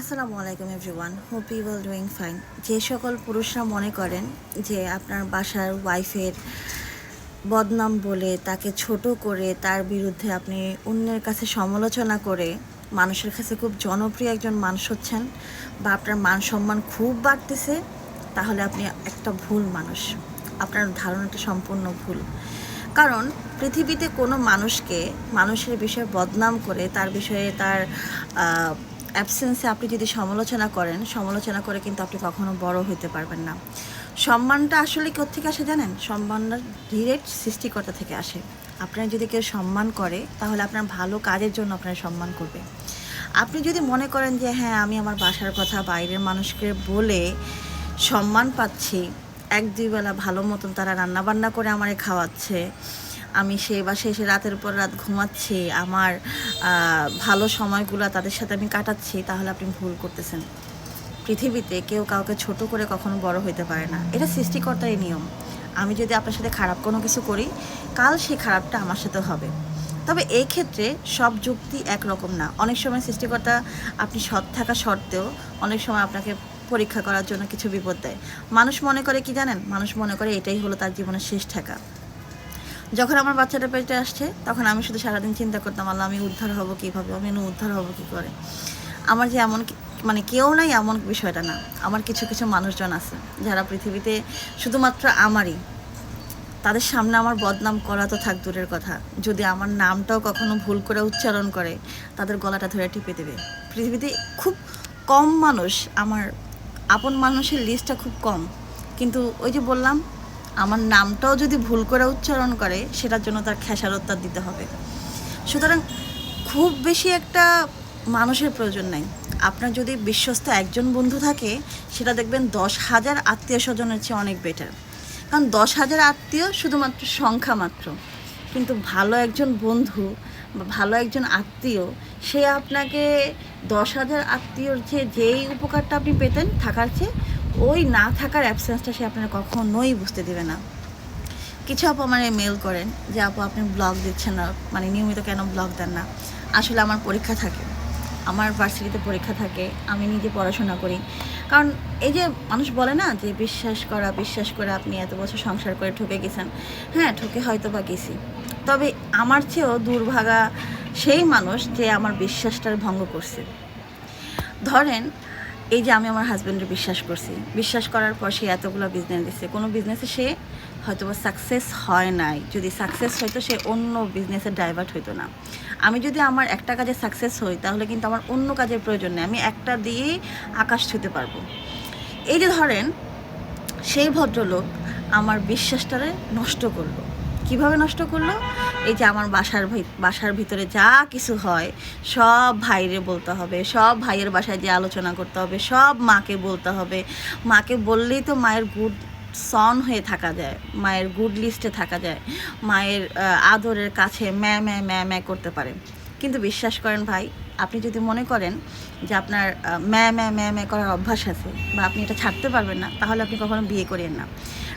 আসসালামু আলাইকুম everyone hope you doing fine যে সকল পুরুষরা মনে করেন যে আপনার বাসার ওয়াইফের বদনাম বলে তাকে ছোট করে তার বিরুদ্ধে আপনি অন্যের কাছে সমালোচনা করে মানুষের কাছে খুব জনপ্রিয় একজন মানুষ হচ্ছেন বা আপনার মান সম্মান খুব বাড়তেছে, তাহলে আপনি একটা ভুল মানুষ। আপনার ধারণাটা সম্পূর্ণ ভুল। কারণ পৃথিবীতে কোনো মানুষকে মানুষের বিষয়ে বদনাম করে তার বিষয়ে তার অ্যাবসেন্সে আপনি যদি সমালোচনা করেন, সমালোচনা করে কিন্তু আপনি কখনো বড় হতে পারবেন না। সম্মানটা আসলে কোথেকে আসে জানেন? সম্মানটা ডিরেক্ট সৃষ্টিকর্তা থেকে আসে। আপনার যদি কেউ সম্মান করে, তাহলে আপনার ভালো কাজের জন্য আপনার সম্মান করবে। আপনি যদি মনে করেন যে হ্যাঁ আমি আমার বাসার কথা, বাইরের মানুষকে বলে সম্মান পাচ্ছি, এক দুই বেলা ভালো মতন তারা রান্নাবান্না করে আমারে খাওয়াচ্ছে আমি সে বাসায় এসে রাতের পর রাত ঘুমাচ্ছি, আমার ভালো সময়গুলো তাদের সাথে আমি কাটাচ্ছি, তাহলে আপনি ভুল করতেছেন। পৃথিবীতে কেউ কাউকে ছোট করে কখনো বড় হইতে পারে না। এটা সৃষ্টিকর্তারই নিয়ম। আমি যদি আপনার সাথে খারাপ কোনো কিছু করি, কাল সেই খারাপটা আমার সাথে হবে। তবে এই ক্ষেত্রে সব যুক্তি একরকম না। অনেক সময় সৃষ্টিকর্তা আপনি সৎ থাকা সত্ত্বেও অনেক সময় আপনাকে পরীক্ষা করার জন্য কিছু বিপদ দেয়। মানুষ মনে করে কি জানেন? মানুষ মনে করে এটাই হলো তার জীবনের শেষ থাকা যখন আমার বাচ্চাটা পেটে আসছে, তখন আমি শুধু সারাদিন চিন্তা করতাম, আল্লাহ, আমি উদ্ধার হব কীভাবে? আমি উদ্ধার হব কী করে? আমার যে এমন মানে কেউ নাই এমন বিষয়টা না। আমার কিছু কিছু মানুষজন আছে, যারা পৃথিবীতে শুধুমাত্র আমারই। তাদের সামনে আমার বদনাম করা তো থাক দূরের কথা। যদি আমার নামটাও কখনো ভুল করে উচ্চারণ করে, তাদের গলাটা ধরে টিপে দেবে। পৃথিবীতে খুব কম মানুষ, আমার আপন মানুষের লিস্টটা খুব কম। কিন্তু ওই যে বললাম আমার নামটাও যদি ভুল করে উচ্চারণ করে, সেটার জন্য তার খেসারত্তার দিতে হবে। সুতরাং খুব বেশি একটা মানুষের প্রয়োজন নাই। আপনার যদি বিশ্বস্ত একজন বন্ধু থাকে, সেটা দেখবেন দশ হাজার আত্মীয় স্বজনের চেয়ে অনেক বেটার কারণ দশ হাজার আত্মীয় শুধুমাত্র সংখ্যা মাত্র। কিন্তু ভালো একজন বন্ধু বা ভালো একজন আত্মীয়, সে আপনাকে দশ হাজার আত্মীয়র চেয়ে যেই উপকারটা আপনি পেতেন, থাকার চেয়ে ওই না থাকার অ্যাবসেন্সটা সে আপনার কখনোই বুঝতে দেবে না। কিছু আপু আমার মেল করেন যে, আপু, আপনি ব্লগ দিচ্ছেন না। মানে নিয়মিত কেন ব্লগ দেন না? আসলে আমার পরীক্ষা থাকে। আমার ভার্সিটিতে পরীক্ষা থাকে। আমি নিজে পড়াশোনা করি। কারণ এই যে মানুষ বলে না যে, বিশ্বাস করা, বিশ্বাস করে আপনি এত বছর সংসার করে ঠকে গেছেন। হ্যাঁ ঠকে হয়তো বা গেছি। তবে আমার চেয়েও দুর্ভাগা সেই মানুষ যে আমার বিশ্বাসটার ভঙ্গ করছে। ধরেন এই যে আমি আমার হাজব্যান্ডের বিশ্বাস করছি। বিশ্বাস করার পর সে এতগুলো বিজনেস দিচ্ছে কোনো বিজনেসে সে হয়তো বা সাকসেস হয় নাই। যদি সাকসেস হয়তো সে অন্য বিজনেসে ডাইভার্ট হইতো না। আমি যদি আমার একটা কাজে সাকসেস হই, তাহলে কিন্তু আমার অন্য কাজের প্রয়োজন নেই। আমি একটা দিয়েই আকাশ ছুঁতে পারব। এই যে ধরেন, সেই ভদ্রলোক আমার বিশ্বাসটারে নষ্ট করল। কীভাবে নষ্ট করল? এই যে আমার বাসার বাসার ভিতরে যা কিছু হয়, সব ভাইরে বলতে হবে, সব ভাইয়ের বাসায় যে আলোচনা করতে হবে, সব মাকে বলতে হবে। মাকে বললেই তো মায়ের গুড সন হয়ে থাকা যায়, মায়ের গুড লিস্টে থাকা যায়, মায়ের আদরের কাছে ম্যা ম্যা ম্যা ম্যা করতে পারে। কিন্তু বিশ্বাস করেন ভাই, আপনি যদি মনে করেন যে আপনার ম্যা ম্যা ম্যা ম্যা করার অভ্যাস আছে বা আপনি এটা ছাড়তে পারবেন না, তাহলে আপনি কখনো বিয়ে করেন না।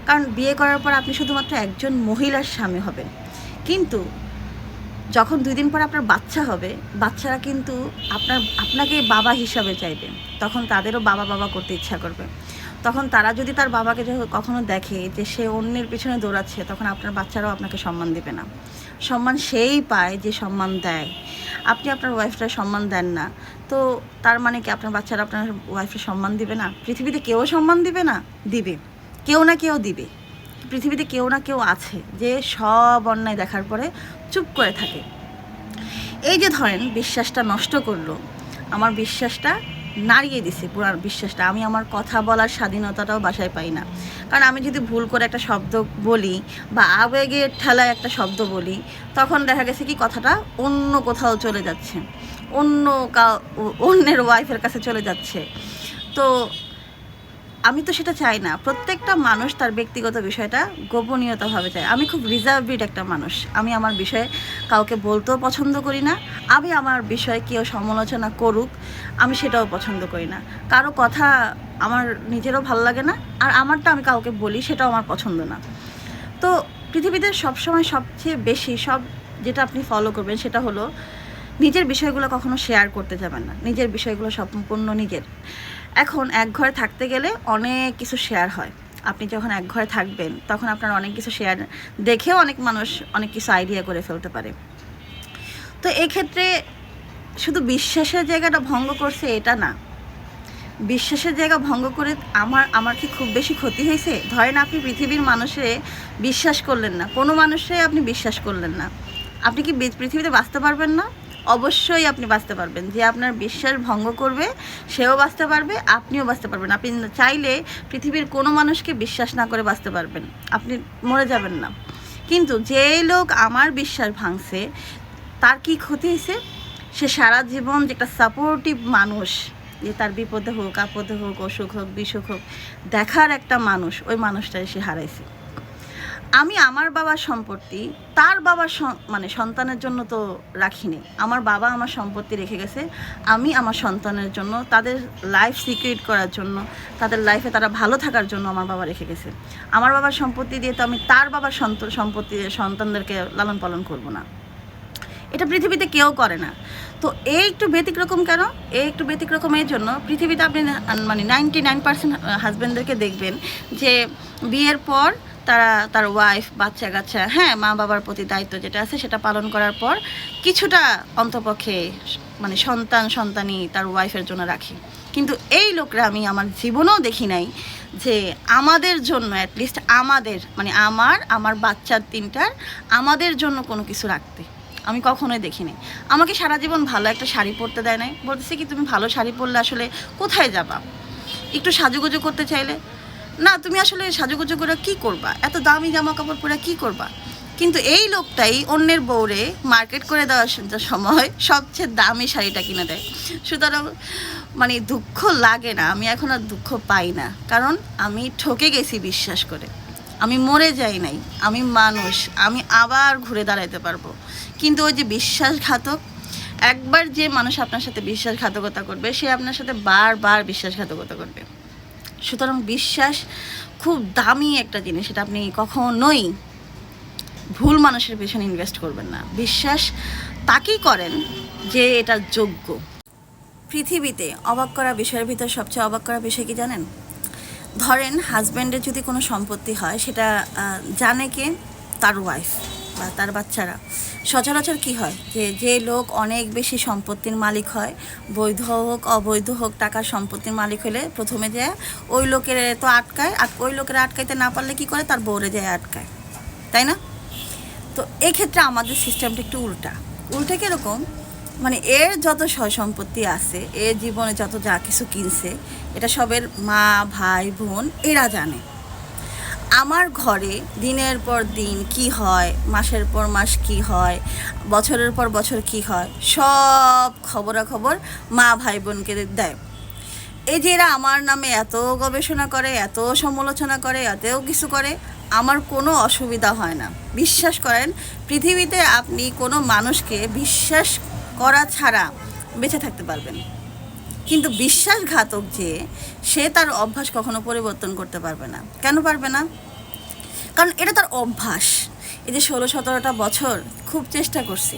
কারণ বিয়ে করার পর আপনি শুধুমাত্র একজন মহিলার স্বামী হবেন। কিন্তু যখন দুই দিন পর আপনার বাচ্চা হবে, বাচ্চারা কিন্তু আপনার, আপনাকে বাবা হিসাবে চাইবে। তখন তাদেরও বাবা বাবা করতে ইচ্ছা করবে। তখন তারা যদি তার বাবাকে কখনো দেখে যে সে অন্যের পিছনে দৌড়াচ্ছে, তখন আপনার বাচ্চারাও আপনাকে সম্মান দেবে না। সম্মান সেই পায় যে সম্মান দেয়। আপনি আপনার ওয়াইফটা সম্মান দেন না। তো তার মানে কি আপনার বাচ্চারা আপনার ওয়াইফের সম্মান দিবে না? পৃথিবীতে কেউ সম্মান দিবে না? দিবে। কেউ না কেউ দিবে। পৃথিবীতে কেউ না কেউ আছে যে সব অন্যায় দেখার পরে চুপ করে থাকে। এই যে ধরেন বিশ্বাসটা নষ্ট করল, আমার বিশ্বাসটা নাড়িয়ে দিছে পুরো বিশ্বাসটা। আমি আমার কথা বলার স্বাধীনতাটাও বাসায় পাই না। কারণ আমি যদি ভুল করে একটা শব্দ বলি বা আবেগের ঠেলায় একটা শব্দ বলি, তখন দেখা গেছে কি কথাটা অন্য কোথাও চলে যাচ্ছে। অন্য কাউ, অন্যের ওয়াইফের কাছে চলে যাচ্ছে। তো আমি তো সেটা চাই না। প্রত্যেকটা মানুষ তার ব্যক্তিগত বিষয়টা গোপনীয়তাভাবে চায়। আমি খুব রিজার্ভড একটা মানুষ। আমি আমার বিষয়ে কাউকে বলতেও পছন্দ করি না। আমি আমার বিষয়ে কেউ সমালোচনা করুক, আমি সেটাও পছন্দ করি না। কারও কথা আমার নিজেরও ভালো লাগে না, আর আমারটা আমি কাউকে বলি সেটাও আমার পছন্দ না। তো পৃথিবীতে সবসময় সবচেয়ে বেশি সব যেটা আপনি ফলো করবেন সেটা হলো নিজের বিষয়গুলো কখনো শেয়ার করতে যাবেন না। নিজের বিষয়গুলো সম্পূর্ণ নিজের। এখন এক ঘরে থাকতে গেলে অনেক কিছু শেয়ার হয়। আপনি যখন এক ঘরে থাকবেন, তখন আপনার অনেক কিছু শেয়ার দেখেও অনেক মানুষ অনেক কিছু আইডিয়া করে ফেলতে পারে। তো এক্ষেত্রে শুধু বিশ্বাসের জায়গাটা ভঙ্গ করছে এটা না। বিশ্বাসের জায়গা ভঙ্গ করে আমার আমার কি খুব বেশি ক্ষতি হয়েছে? ধরেন আপনি পৃথিবীর মানুষে বিশ্বাস করলেন না, কোনো মানুষে আপনি বিশ্বাস করলেন না। আপনি কি পৃথিবীতে বাঁচতে পারবেন না? অবশ্যই আপনি বাঁচতে পারবেন। যে আপনার বিশ্বাস ভঙ্গ করবে, সেও বাঁচতে পারবে, আপনিও বাঁচতে পারবেন। আপনি চাইলে পৃথিবীর কোনো মানুষকে বিশ্বাস না করে বাঁচতে পারবেন। আপনি মরে যাবেন না। কিন্তু যে লোক আমার বিশ্বাস ভাঙছে, তার কি ক্ষতি হয়েছে? সে সারা জীবন যে একটা সাপোর্টিভ মানুষ, যে তার বিপদে হোক, আপদে হোক, অসুখ হোক, বিসুখ হোক, দেখার একটা মানুষ, ওই মানুষটাই সে হারাইছে। আমি আমার বাবার সম্পত্তি, তার বাবার মানে সন্তানের জন্য তো রাখিনি। আমার বাবা আমার সম্পত্তি রেখে গেছে, আমি আমার সন্তানের জন্য, তাদের লাইফ সিকিউর করার জন্য, তাদের লাইফে তারা ভালো থাকার জন্য আমার বাবা রেখে গেছে। আমার বাবার সম্পত্তি দিয়ে তো আমি তার বাবার সন্ত- সম্পত্তি সন্তানদেরকে লালন পালন করব না। এটা পৃথিবীতে কেউ করে না। তো এই একটু ব্যতিক্রকম কেন? এই একটু ব্যতিক্রকম এই জন্য পৃথিবীতে আপনি মানে নাইনটি নাইন পার্সেন্ট হাজব্যান্ডদেরকে দেখবেন যে বিয়ের পর তারা তার ওয়াইফ বাচ্চা কাচ্চা হ্যাঁ মা বাবার প্রতি দায়িত্ব যেটা আছে সেটা পালন করার পর কিছুটা অন্তপক্ষে মানে সন্তান, সন্তানই তার ওয়াইফের জন্য রাখি। কিন্তু এই লোকরা আমি আমার জীবনেও দেখি নাই যে আমাদের জন্য অ্যাটলিস্ট আমাদের মানে আমার আমার বাচ্চার তিনটার আমাদের জন্য কোনো কিছু রাখতে। আমি কখনোই দেখিনি। আমাকে সারা জীবন ভালো একটা শাড়ি পরতে দেয় নাই। বলতেছে কি, তুমি ভালো শাড়ি পরলে আসলে কোথায় যাবা? একটু সাজুগুজু করতে চাইলে? না, তুমি আসলে সাজুগুজু করে কি করবা? এত দামি জামা কাপড় পরে কি করবা? কিন্তু এই লোকটাই অন্যের বউরে মার্কেট করে দেওয়ার সময় সবচেয়ে দামি শাড়িটা কিনে দেয়। সুতরাং মানে দুঃখ লাগে না। আমি এখন আর দুঃখ পাই না। কারণ আমি ঠকে গেছি বিশ্বাস করে। আমি মরে যাই নাই। আমি মানুষ। আমি আবার ঘুরে দাঁড়াইতে পারব। কিন্তু ওই যে বিশ্বাসঘাতক, একবার যে মানুষ আপনার সাথে বিশ্বাসঘাতকতা করবে, সে আপনার সাথে বারবার বিশ্বাসঘাতকতা করবে। সুতরাং বিশ্বাস খুব দামি একটা জিনিস, এটা আপনি কখনোই ভুল মানুষের পেছনে ইনভেস্ট করবেন না। বিশ্বাস তাকেই করেন যে এটা যোগ্য। পৃথিবীতে অবাক করা বিষয়ের ভিতর সবচেয়ে অবাক করা বিষয় কি জানেন? ধরেন হাজব্যান্ডের যদি কোনো সম্পত্তি হয়, সেটা জানে কে? তার ওয়াইফ বা তার বাচ্চারা। সচরাচর কি হয় যে যে লোক অনেক বেশি সম্পত্তির মালিক হয়, বৈধ হোক, অবৈধ হোক, টাকার সম্পত্তির মালিক হলে প্রথমে যায় ওই লোকের তো আটকায়, আর ওই লোকের আটকাইতে না পারলে কি করে? তার বউরে যায় আটকায়। তাই না? তো এক্ষেত্রে আমাদের সিস্টেমটা একটু উল্টা। উল্টা কীরকম? মানে এর যত সম্পত্তি আছে, এর জীবনে যত যা কিছু কিনছে, এটা সবের মা, ভাই, বোন, এরা জানে। আমার ঘরে দিনের পর দিন কি হয়, মাসের পর মাস কি হয়, বছরের পর বছর কি হয়, সব খবরাখবর মা ভাই বোনকে দেয়। এই যে এরা আমার নামে এত গবেষণা করে, এত সমালোচনা করে এত কিছু করে, আমার কোনো অসুবিধা হয় না। বিশ্বাস করেন, পৃথিবীতে আপনি কোনো মানুষকে বিশ্বাস করা ছাড়া বেঁচে থাকতে পারবেন। কিন্তু বিশ্বাসঘাতক যে সে তার অভ্যাস কখনো পরিবর্তন করতে পারবে না। কেন পারবে না? কারণ এটা তার অভ্যাস। এই যে ষোলো, সতেরোটা বছর খুব চেষ্টা করছি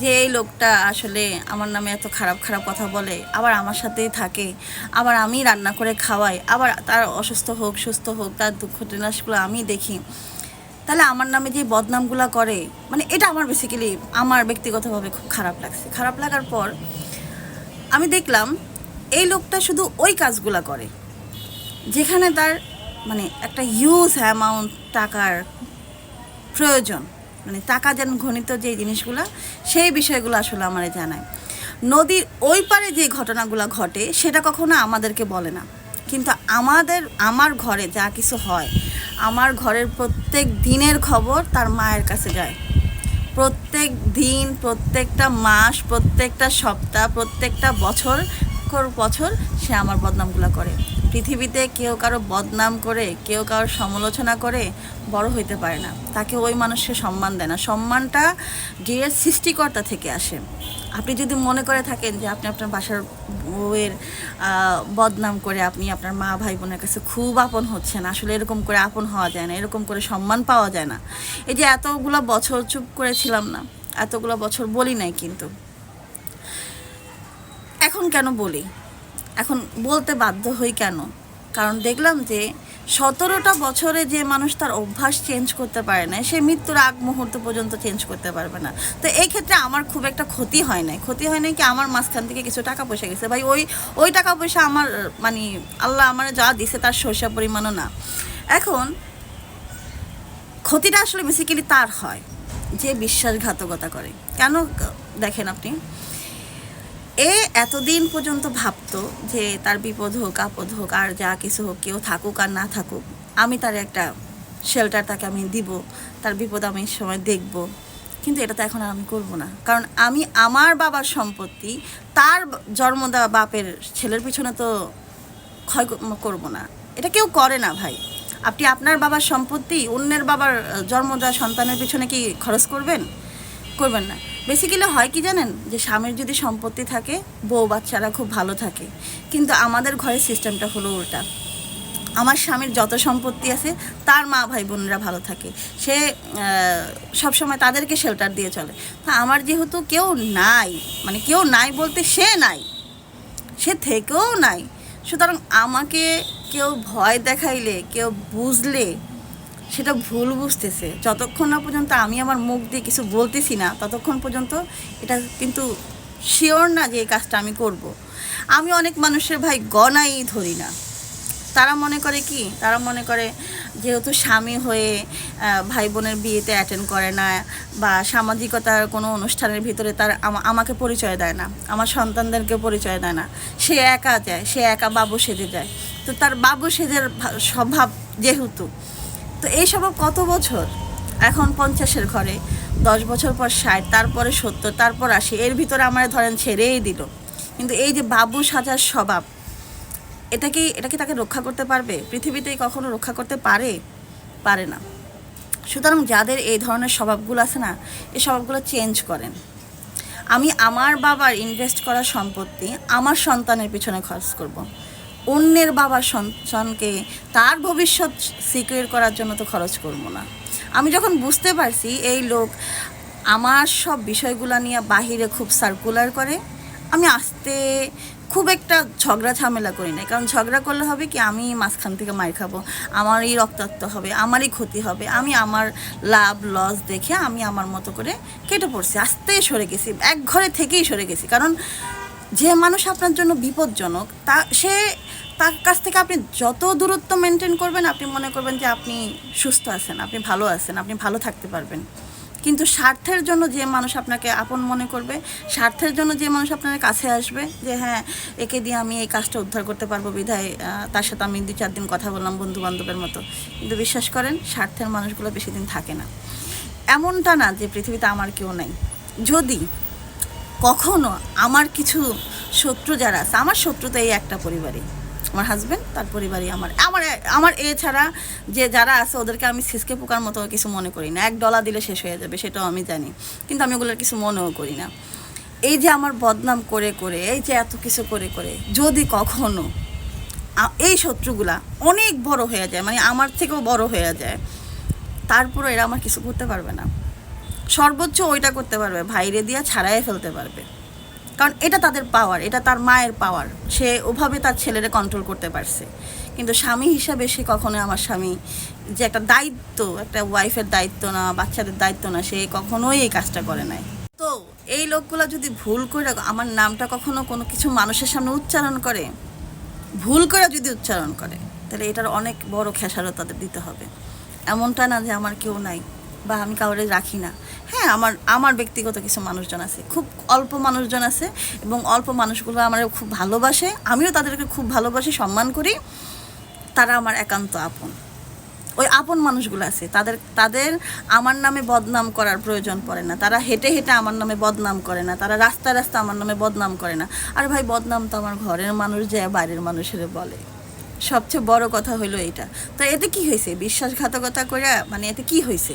যে এই লোকটা আসলে আমার নামে এত খারাপ খারাপ কথা বলে, আবার আমার সাথেই থাকে, আবার আমি রান্না করে খাওয়াই, আবার তার অসুস্থ হোক, সুস্থ হোক, তার দুঃখ টেনাসগুলো আমি দেখি। তাহলে আমার নামে যে বদনামগুলো করে মানে এটা আমার বেসিক্যালি আমার ব্যক্তিগতভাবে খুব খারাপ লাগছে। খারাপ লাগার পর আমি দেখলাম এই লোকটা শুধু ওই কাজগুলো করে, যেখানে তার মানে একটা হিউজ অ্যামাউন্ট টাকার প্রয়োজন মানে টাকা যেন ঘনিত যে জিনিসগুলো, সেই বিষয়গুলো আসলে আমার জানায়। নদীর ওই পারে যে ঘটনাগুলো ঘটে, সেটা কখনো আমাদেরকে বলে না। কিন্তু আমাদের, আমার ঘরে যা কিছু হয়, আমার ঘরের প্রত্যেক দিনের খবর তার মায়ের কাছে যায়। প্রত্যেক দিন, প্রত্যেকটা মাস, প্রত্যেকটা সপ্তাহ, প্রত্যেকটা বছর কর- বছর সে আমার বদনামগুলো করে। পৃথিবীতে কেউ কারও বদনাম করে, কেউ কারও সমালোচনা করে বড় হইতে পারে না। তাকে ওই মানুষকে সম্মান দেয় না। সম্মানটা ডিএর সৃষ্টিকর্তা থেকে আসে। আপনি যদি মনে করে থাকেন যে আপনি আপনার বাসার বউয়ের বদনাম করে আপনি আপনার মা ভাই বোনের কাছে খুব আপন হচ্ছেন, আসলে এরকম করে আপন হওয়া যায় না, এরকম করে সম্মান পাওয়া যায় না। এই যে এতগুলো বছর চুপ করেছিলাম না, এতগুলো বছর বলি নাই কিন্তু। এখন কেন বলি? এখন বলতে বাধ্য হই কেন? কারণ দেখলাম যে সতেরোটা বছরে যে মানুষ তার অভ্যাস চেঞ্জ করতে পারে না সে মৃত্যুর আগ মুহূর্ত পর্যন্ত চেঞ্জ করতে পারবে না। তো এই ক্ষেত্রে আমার খুব একটা ক্ষতি হয় নাই। ক্ষতি হয় নাই কি আমার মাঝখান থেকে কিছু টাকা পয়সা গেছে। ভাই, ওই ওই টাকা পয়সা আমার মানে আল্লাহ আমার যা দিছে তার সরিষা পরিমাণও না। এখন ক্ষতিটা আসলে বেসিক্যালি তার হয়, যে বিশ্বাসঘাতকতা করে। কেন দেখেন আপনি? এ এতদিন পর্যন্ত ভাবতো যে তার বিপদ হোক, আপদ হোক, আর যা কিছু হোক, কেউ থাকুক আর না থাকুক, আমি তার একটা শেল্টার তাকে আমি দিব, তার বিপদ আমি সময় দেখব। কিন্তু এটা তো এখন আর আমি করব না। কারণ আমি আমার বাবার সম্পত্তি, তার জন্ম দেওয়া বাপের ছেলের পিছনে তো ক্ষয় করব না। এটা কেউ করে না ভাই। আপনি আপনার বাবার সম্পত্তি, অন্যের বাবার জন্ম দেওয়া সন্তানের পিছনে কি খরচ করবেন? করবেন না। বেসিক্যালি হয় কি জানেন? যে স্বামীর যদি সম্পত্তি থাকে, বউ বাচ্চারা খুব ভালো থাকে। কিন্তু আমাদের ঘরের সিস্টেমটা হলো উল্টা। আমার স্বামীর যত সম্পত্তি আছে, তার মা ভাই বোনেরা ভালো থাকে। সে সব সময় তাদেরকে শেল্টার দিয়ে চলে। তা আমার যেহেতু কেউ নাই মানে কেউ নাই বলতে সে নাই, সে থেকেও নাই। সুতরাং আমাকে কেউ ভয় দেখাইলে, কেউ বুঝলে সেটা ভুল বুঝতেছে। যতক্ষণ না পর্যন্ত আমি আমার মুখ দিয়ে কিছু বলতেছি না, ততক্ষণ পর্যন্ত এটা কিন্তু শিওর না যে এই কাজটা আমি করব। আমি অনেক মানুষের ভাই গণাই ধরি না। তারা মনে করে কি? তারা মনে করে যেহেতু স্বামী হয়ে ভাই বোনের বিয়েতে অ্যাটেন্ড করে না বা সামাজিকতার কোনো অনুষ্ঠানের ভিতরে তার আমাকে পরিচয় দেয় না, আমার সন্তানদেরকে পরিচয় দেয় না। সে একা যায়, সে একা বাবু সেজে যায়। তো তার বাবু সেজের স্বভাব যেহেতু তো এই স্বভাব কত বছর? এখন পঞ্চাশের ঘরে। দশ বছর পর ষাট, তারপরে সত্তর, তারপর আশি। এর ভিতরে আমার ধরেন ছেড়েই দিল। কিন্তু এই যে বাবু সাজার স্বভাব, এটা কি এটা কি তাকে রক্ষা করতে পারবে? পৃথিবীতে কখনো রক্ষা করতে পারে? পারে না। সুতরাং যাদের এই ধরনের স্বভাবগুলো আছে না, এই স্বভাবগুলো চেঞ্জ করেন। আমি আমার বাবার ইনভেস্ট করা সম্পত্তি আমার সন্তানের পিছনে খরচ করব। অন্যের বাবার সন্তানকে তার ভবিষ্যৎ সিকিউর করার জন্য তো খরচ করব না। আমি যখন বুঝতে পারছি এই লোক আমার সব বিষয়গুলো নিয়ে বাহিরে খুব সার্কুলার করে, আমি আসতে খুব একটা ঝগড়া ঝামেলা করি না কারণ ঝগড়া করলে হবে কি, আমি মাঝখান থেকে মার খাব, আমারই রক্তাক্ত হবে, আমারই ক্ষতি হবে, আমি আমার লাভ লস দেখে আমি আমার মতো করে কেটে পড়ছি, আস্তে সরে গেছি, এক ঘরে থেকেই সরে গেছি। কারণ যে মানুষ আপনার জন্য বিপজ্জনক, তা সে, তার কাছ থেকে আপনি যত দূরত্ব মেনটেন করবেন, আপনি মনে করবেন যে আপনি সুস্থ আছেন, আপনি ভালো আছেন, আপনি ভালো থাকতে পারবেন। কিন্তু স্বার্থের জন্য যে মানুষ আপনাকে আপন মনে করবে, স্বার্থের জন্য যে মানুষ আপনার কাছে আসবে, যে হ্যাঁ একে দিয়ে আমি এই কাজটা উদ্ধার করতে পারব বিধায় তার সাথে আমি দু চার দিন কথা বললাম বন্ধু বান্ধবের মতো। কিন্তু বিশ্বাস করেন, স্বার্থের মানুষগুলো বেশি দিন থাকে না। এমনটা না যে পৃথিবীতে আমার কেউ নাই। যদি কখনো আমার কিছু শত্রু যারা আছে, আমার শত্রু তো এই একটা পরিবারই। আমার হাজব্যান্ড তার পরিবারই আমার। আমার আমার এছাড়া যে যারা আছে, ওদেরকে আমি সিসকে পোকার মতো কিছু মনে করি না। এক ডলা দিলে শেষ হয়ে যাবে, সেটাও আমি জানি। কিন্তু আমি ওগুলোর কিছু মনেও করি না। এই যে আমার বদনাম করে করে, এই যে এত কিছু করে করে, যদি কখনো এই শত্রুগুলা অনেক বড় হয়ে যায় মানে আমার থেকেও বড় হয়ে যায় তারপরে এরা আমার কিছু করতে পারবে না। সর্বোচ্চ ওইটা করতে পারবে, ভাইরে দিয়া ছাড়াই ফেলতে পারবে। কারণ এটা তাদের পাওয়ার এটা তার মায়ের পাওয়ার সে ওভাবে তার ছেলেরে কন্ট্রোল করতে পারছে। কিন্তু স্বামী হিসাবে সে কখনো আমার স্বামী যে একটা দায়িত্ব, একটা ওয়াইফের দায়িত্ব না, বাচ্চাদের দায়িত্ব না, সে কখনোই এই কাজটা করে নাই। তো এই লোকগুলো যদি ভুল করে, আমার নামটা কখনো কোনো কিছু মানুষের সামনে উচ্চারণ করে? ভুল করে যদি উচ্চারণ করে, তাহলে এটার অনেক বড় খেসারত তাদের দিতে হবে। এমনটা না যে আমার কেউ নাই। বা আমি কাউরে রাখি না। হ্যাঁ আমার আমার ব্যক্তিগত কিছু মানুষজন আছে। খুব অল্প মানুষজন আছে এবং অল্প মানুষগুলো আমার খুব ভালোবাসে। আমিও তাদেরকে খুব ভালোবাসি, সম্মান করি। তারা আমার একান্ত আপন। ওই আপন মানুষগুলো আছে। তাদের তাদের আমার নামে বদনাম করার প্রয়োজন পড়ে না। তারা হেঁটে হেঁটে আমার নামে বদনাম করে না। তারা রাস্তা রাস্তা আমার নামে বদনাম করে না। আর ভাই, বদনাম তো আমার ঘরের মানুষ যায় বাইরের মানুষের বলে। সবচেয়ে বড় কথা হলো এটা তো এতে কি হয়েছে বিশ্বাসঘাতকতা করে মানে এতে কি হয়েছে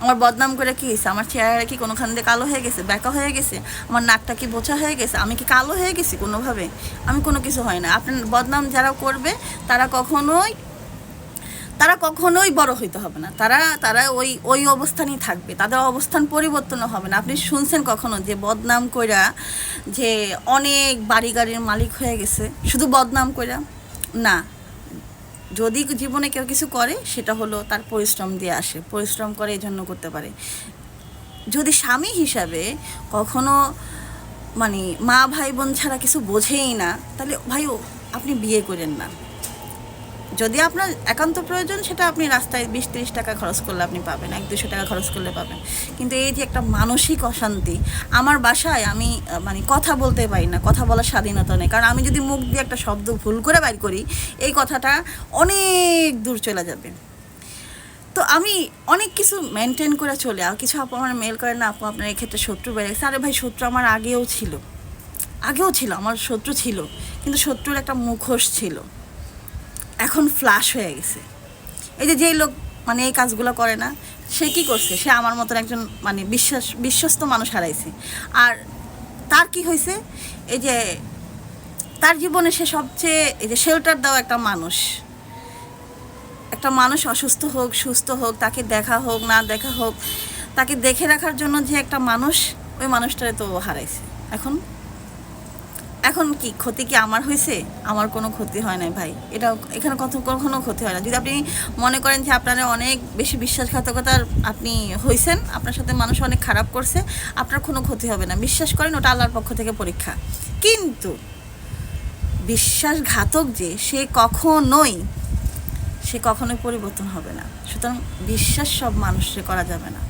আমার বদনাম করে কি হয়েছে? আমার চেহারা কি কোনোখান দিয়ে কালো হয়ে গেছে ব্যাকা হয়ে গেছে? আমার নাকটা কি বোঝা হয়ে গেছে? আমি কি কালো হয়ে গেছি কোনোভাবে? আমি কোনো কিছু হয় না। আপনার বদনাম যারা করবে, তারা কখনোই তারা কখনোই বড় হইতে হবে না। তারা তারা ওই ওই অবস্থানই থাকবে। তাদের অবস্থান পরিবর্তনও হবে না। আপনি শুনছেন কখনো যে বদনাম কইরা যে অনেক বাড়ি গাড়ির মালিক হয়ে গেছে? শুধু বদনাম কইরা? না। যদি জীবনে কেউ কিছু করে, সেটা হলো তার পরিশ্রম দিয়ে আসে, পরিশ্রম করে এই জন্য করতে পারে। যদি স্বামী হিসাবে কখনো মানে মা ভাই বোন ছাড়া কিছু বোঝেই না, তাহলে ভাই আপনি বিয়ে করেন না। যদি আপনার একান্ত প্রয়োজন, সেটা আপনি রাস্তায় বিশ তিরিশ টাকা খরচ করলে আপনি পাবেন, এক দুশো টাকা খরচ করলে পাবেন। কিন্তু এই যে একটা মানসিক অশান্তি, আমার বাসায় আমি মানে কথা বলতে পারি না, কথা বলার স্বাধীনতা নেই। কারণ আমি যদি মুখ দিয়ে একটা শব্দ ভুল করে বাইর করি, এই কথাটা অনেক দূর চলে যাবে। তো আমি অনেক কিছু মেনটেন করে চলে, আর কিছু আপু আমার মেল করে না আপু, আপনার এক্ষেত্রে শত্রু বেড়ে গেছে। আরে ভাই, শত্রু আমার আগেও ছিল। আগেও ছিল, আমার শত্রু ছিল। কিন্তু শত্রুর একটা মুখোশ ছিল। এখন ফ্লাশ হয়ে গেছে। এই যে যেই লোক মানে এই কাজগুলো করে না, সে কি করছে? সে আমার মতন একজন মানে বিশ্বাস, বিশ্বস্ত মানুষ হারাইছে। আর তার কি হয়েছে এই যে তার জীবনে সে সবচেয়ে, এই যে শেল্টার দেওয়া একটা মানুষ। একটা মানুষ অসুস্থ হোক, সুস্থ হোক, তাকে দেখা হোক, না দেখা হোক, তাকে দেখে রাখার জন্য যে একটা মানুষ, ওই মানুষটারে তো হারাইছে। এখন এখন কি ক্ষতি কি আমার হয়েছে? আমার কোনো ক্ষতি হয় না ভাই। এটা এখানে কত কখনো ক্ষতি হয় না। যদি আপনি মনে করেন যে আপনারা অনেক বেশি বিশ্বাসঘাতকতার আপনি হয়েছেন আপনার সাথে মানুষ অনেক খারাপ করছে, আপনার কোনো ক্ষতি হবে না। বিশ্বাস করেন, ওটা আল্লাহর পক্ষ থেকে পরীক্ষা। কিন্তু বিশ্বাসঘাতক যে, সে কখনোই সে কখনোই পরিবর্তন হবে না। সুতরাং বিশ্বাস সব মানুষকে করা যাবে না।